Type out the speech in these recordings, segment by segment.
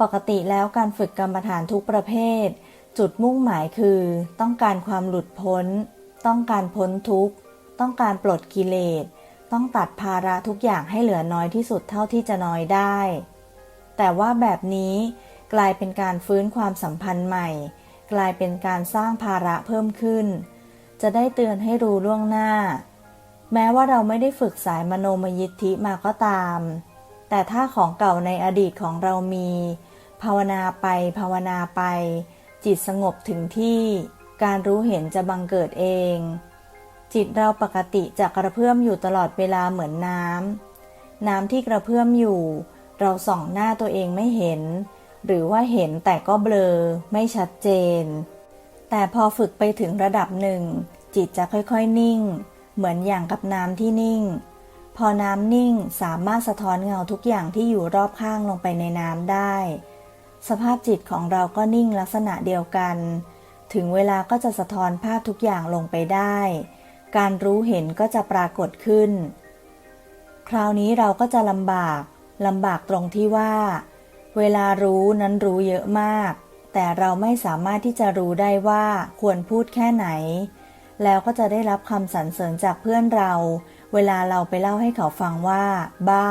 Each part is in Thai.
ปกติแล้วการฝึกกรรมฐานทุกประเภท จุดมุ่งหมายคือ ต้องการความหลุดพ้น ต้องการพ้นทุกข์ ต้องการปลดกิเลส ต้องตัดภาระทุกอย่างให้เหลือน้อยที่สุดเท่าที่จะน้อยได้ แต่ว่าแบบนี้กลายเป็นการฟื้นความสัมพันธ์ใหม่ กลายเป็นการสร้างภาระเพิ่มขึ้น จะได้เตือนให้รู้ล่วงหน้า แม้ว่าเราไม่ได้ฝึกสายมโนมยิทธิมาก็ตาม แต่ถ้าของเก่าในอดีตของเรามี ภาวนาไปภาวนาไป จิตสงบถึงที่ การรู้เห็นจะบังเกิดเอง จิตเราปกติจะกระเพื่อมอยู่ตลอดเวลาเหมือนน้ำน้ำที่กระเพื่อมอยู่ เราส่องหน้าตัวเองไม่เห็น หรือว่าเห็นแต่ก็เบลอไม่ชัดเจน แต่พอฝึกไปถึงระดับหนึ่ง จิตจะค่อยๆนิ่ง เหมือนอย่างกับน้ำที่นิ่งพอน้ำนิ่งสามารถสะท้อนเงาทุกอย่างที่อยู่รอบข้างลงไปในน้ำได้ สภาพจิตของเราก็นิ่งลักษณะเดียวกัน ถึงเวลาก็จะสะท้อนภาพทุกอย่างลงไปได้ การรู้เห็นก็จะปรากฏขึ้น คราวนี้เราก็จะลำบากลำบากตรงที่ว่า เวลารู้นั้นรู้เยอะมาก แต่เราไม่สามารถที่จะรู้ได้ว่าควรพูดแค่ไหน แล้วก็จะได้รับคำสรรเสริญจากเพื่อนเรา เวลาเราไปเล่าให้เขาฟังว่า บ้า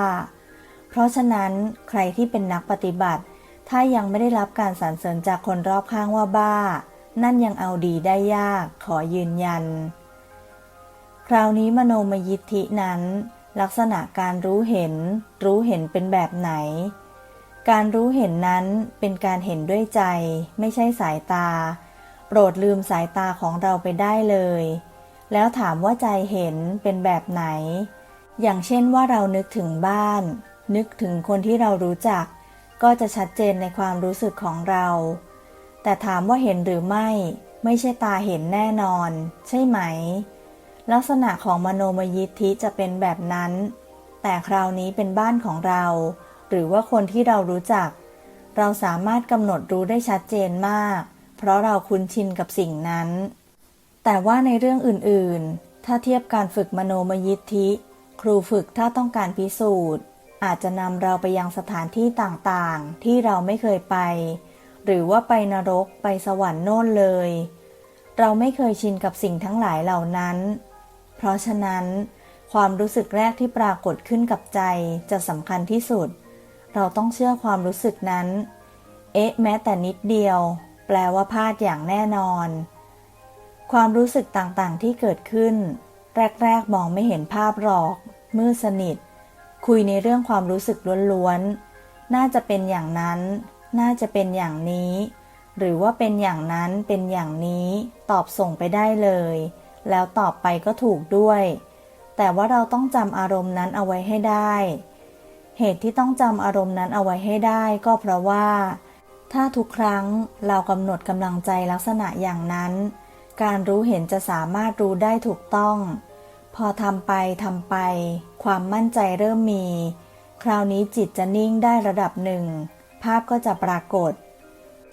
เพราะฉะนั้นใครที่เป็นนักปฏิบัติ ถ้ายังไม่ได้รับการสรรเสริญจากคนรอบข้างว่าบ้า นั่นยังเอาดีได้ยาก ขอยืนยัน คราวนี้มโนมยิทธินั้น ลักษณะการรู้เห็น รู้เห็นเป็นแบบไหน การรู้เห็นนั้นเป็นการเห็นด้วยใจ ไม่ใช่สายตา โปรดลืมสายตาของเราไปได้เลย แล้วถามว่าใจเห็นเป็นแบบไหน อย่างเช่นว่าเรานึกถึงบ้าน นึกถึงคนที่เรารู้จัก ก็จะชัดเจนในความรู้สึกของเรา แต่ถามว่าเห็นหรือไม่ ไม่ใช่ตาเห็นแน่นอน ใช่ไหม ลักษณะของมโนมยิทธิจะเป็นแบบนั้น แต่คราวนี้เป็นบ้านของเรา หรือว่าคนที่เรารู้จัก เราสามารถกำหนดรู้ได้ชัดเจนมาก เพราะเราคุ้นชินกับสิ่งนั้น แต่ว่าในเรื่องอื่น ๆ ถ้าเทียบการฝึกมโนมยิทธิ ครูฝึกถ้าต้องการพิสูจน์ อาจจะนำเราไปยังสถานที่ต่างๆ ที่เราไม่เคยไป หรือว่าไปนรกไปสวรรค์โน่นเลย เราไม่เคยชินกับสิ่งทั้งหลายเหล่านั้น เพราะฉะนั้นความรู้สึกแรกที่ปรากฏขึ้นกับใจจะสำคัญที่สุด เราต้องเชื่อความรู้สึกนั้น เอ๊ะ แม้แต่นิดเดียว แปลว่าพลาดอย่างแน่นอน ความรู้สึกต่างๆที่เกิดขึ้น แรก ๆ มองไม่เห็นภาพหรอก มืดสนิท คุยในเรื่องความรู้สึกล้วนๆ น่าจะเป็นอย่างนั้น น่าจะเป็นอย่างนี้ หรือว่าเป็นอย่างนั้น เป็นอย่างนี้ ตอบส่งไปได้เลย แล้วตอบไปก็ถูกด้วย แต่ว่าเราต้องจำอารมณ์นั้นเอาไว้ให้ได้ เหตุที่ต้องจำอารมณ์นั้นเอาไว้ให้ได้ ก็เพราะว่า ถ้าทุกครั้งเรากำหนดกำลังใจลักษณะอย่างนั้น การรู้เห็นจะสามารถรู้ได้ถูกต้อง พอทำไปทำไป ความมั่นใจเริ่มมี คราวนี้จิตจะนิ่งได้ระดับหนึ่ง ภาพก็จะปรากฏ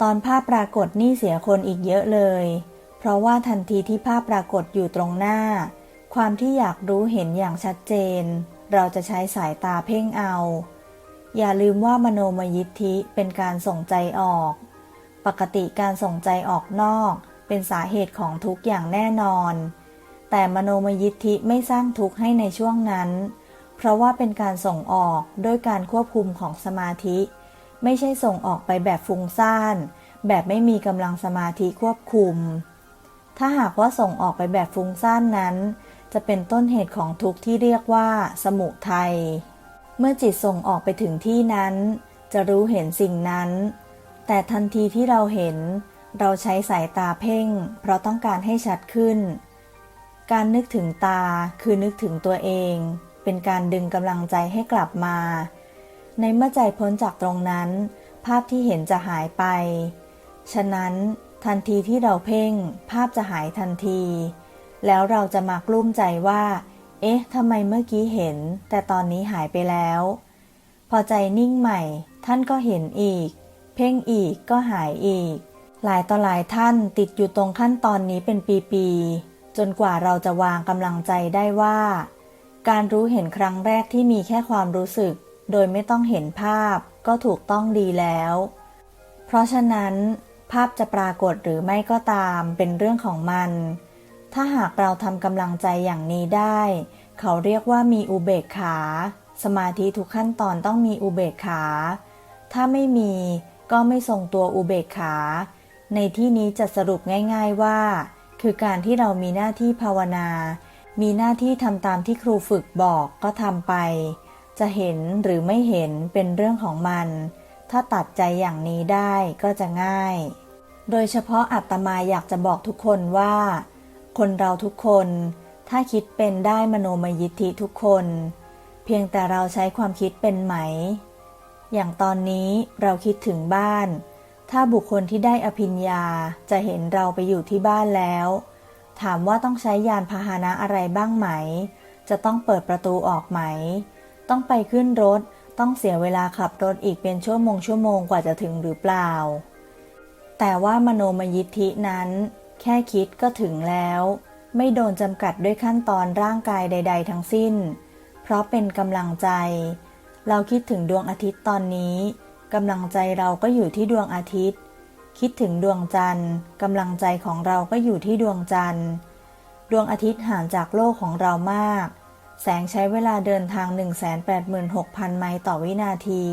ตอนภาพปรากฏนี่เสียคนอีกเยอะเลย เพราะว่าทันทีที่ภาพปรากฏอยู่ตรงหน้า ความที่อยากรู้เห็นอย่างชัดเจน เราจะใช้สายตาเพ่งเอา อย่าลืมว่ามโนมยิทธิเป็นการส่งใจออก ปกติการส่งใจออกนอก เป็นสาเหตุของทุกอย่างแน่นอนแต่มโนมยิทธิไม่สร้างทุกข์ให้ในช่วงนั้น เพราะว่าเป็นการส่งออกด้วยการควบคุมของสมาธิ ไม่ใช่ส่งออกไปแบบฟุ้งซ่าน แบบไม่มีกำลังสมาธิควบคุม ถ้าหากว่าส่งออกไปแบบฟุ้งซ่านนั้น จะเป็นต้นเหตุของทุกข์ที่เรียกว่า สมุทัยเมื่อจิตส่งออกไปถึงที่นั้น จะรู้เห็นสิ่งนั้น แต่ทันทีที่เราเห็น เราใช้สายตาเพ่ง เพราะต้องการให้ชัดขึ้น การนึกถึงตาคือนึกถึงตัวเอง เป็นการดึงกำลังใจให้กลับมา ในเมื่อใจพ้นจากตรงนั้น ภาพที่เห็นจะหายไป ฉะนั้นทันทีที่เราเพ่ง ภาพจะหายทันที แล้วเราจะมากลุ้มใจว่า เอ๊ะทำไมเมื่อกี้เห็น แต่ตอนนี้หายไปแล้ว พอใจนิ่งใหม่ ท่านก็เห็นอีก เพ่งอีกก็หายอีก หลายต่อหลายท่านติดอยู่ตรงขั้นตอนนี้เป็นปีๆจนกว่าเราจะวางกำลังใจได้ว่า การรู้เห็นครั้งแรกที่มีแค่ความรู้สึก โดยไม่ต้องเห็นภาพก็ถูกต้องดีแล้ว เพราะฉะนั้นภาพจะปรากฏหรือไม่ก็ตามเป็นเรื่องของมัน ถ้าหากเราทำกำลังใจอย่างนี้ได้ เขาเรียกว่ามีอุเบกขา สมาธิทุกขั้นตอนต้องมีอุเบกขา ถ้าไม่มีก็ไม่ทรงตัวอุเบกขา ในที่นี้จะสรุปง่าย ๆว่า คือการที่เรามีหน้าที่ภาวนา มีหน้าที่ทำตามที่ครูฝึกบอกก็ทำไป จะเห็นหรือไม่เห็นเป็นเรื่องของมัน ถ้าตัดใจอย่างนี้ได้ก็จะง่าย โดยเฉพาะอาตมาอยากจะบอกทุกคนว่า คนเราทุกคน ถ้าคิดเป็นได้มโนมยิทธิทุกคน เพียงแต่เราใช้ความคิดเป็นไหม อย่างตอนนี้เราคิดถึงบ้าน ถ้าบุคคลที่ได้อภิญญาจะเห็นเราไปอยู่ที่บ้านแล้ว ถามว่าต้องใช้ยานพาหนะอะไรบ้างไหม จะต้องเปิดประตูออกไหม ต้องไปขึ้นรถ ต้องเสียเวลาขับรถอีกเป็นชั่วโมงชั่วโมงกว่าจะถึงหรือเปล่า แต่ว่ามโนมยิทธินั้น แค่คิดก็ถึงแล้ว ไม่โดนจำกัดด้วยขั้นตอนร่างกายใด ๆ ทั้งสิ้น เพราะเป็นกำลังใจ เราคิดถึงดวงอาทิตย์ตอนนี้กำลังใจเราก็อยู่ที่ดวงอาทิตย์ คิดถึงดวงจันทร์กำลังใจของเราก็อยู่ที่ดวงจันทร์ ดวงอาทิตย์ห่างจากโลกของเรามาก แสงใช้เวลาเดินทาง 186,000 ไมล์ต่อวินาที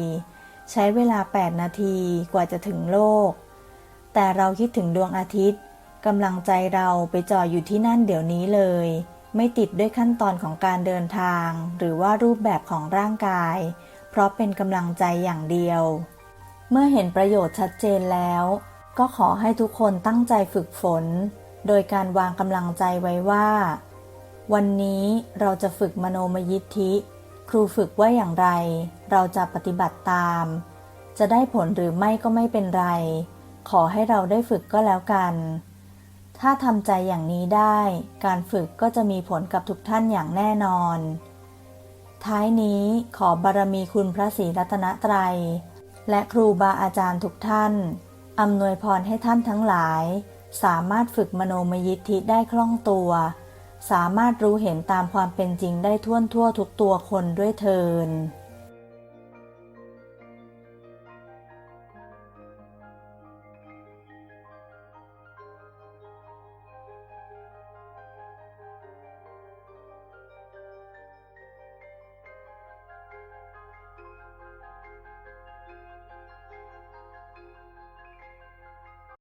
ใช้เวลา 8 นาทีกว่าจะถึงโลก แต่เราคิดถึงดวงอาทิตย์กำลังใจเราไปจ่ออยู่ที่นั่นเดี๋ยวนี้เลย ไม่ติดด้วยขั้นตอนของการเดินทาง หรือว่ารูปแบบของร่างกาย เพราะเป็นกำลังใจอย่างเดียว เมื่อเห็นประโยชน์ชัดเจนแล้ว ก็ขอให้ทุกคนตั้งใจฝึกฝน โดยการวางกำลังใจไว้ว่า วันนี้เราจะฝึกมโนมยิทธิ ครูฝึกว่าอย่างไร เราจะปฏิบัติตาม จะได้ผลหรือไม่ก็ไม่เป็นไร ขอให้เราได้ฝึกก็แล้วกัน ถ้าทำใจอย่างนี้ได้ การฝึกก็จะมีผลกับทุกท่านอย่างแน่นอน ท้ายนี้ขอบารมีคุณพระศรีรัตนตรัย และครูบาอาจารย์ทุกท่าน อำนวยพรให้ท่านทั้งหลาย สามารถฝึกมโนมยิทธิได้คล่องตัว สามารถรู้เห็นตามความเป็นจริงได้ท่วนทั่วทุกตัวคนด้วยเทิน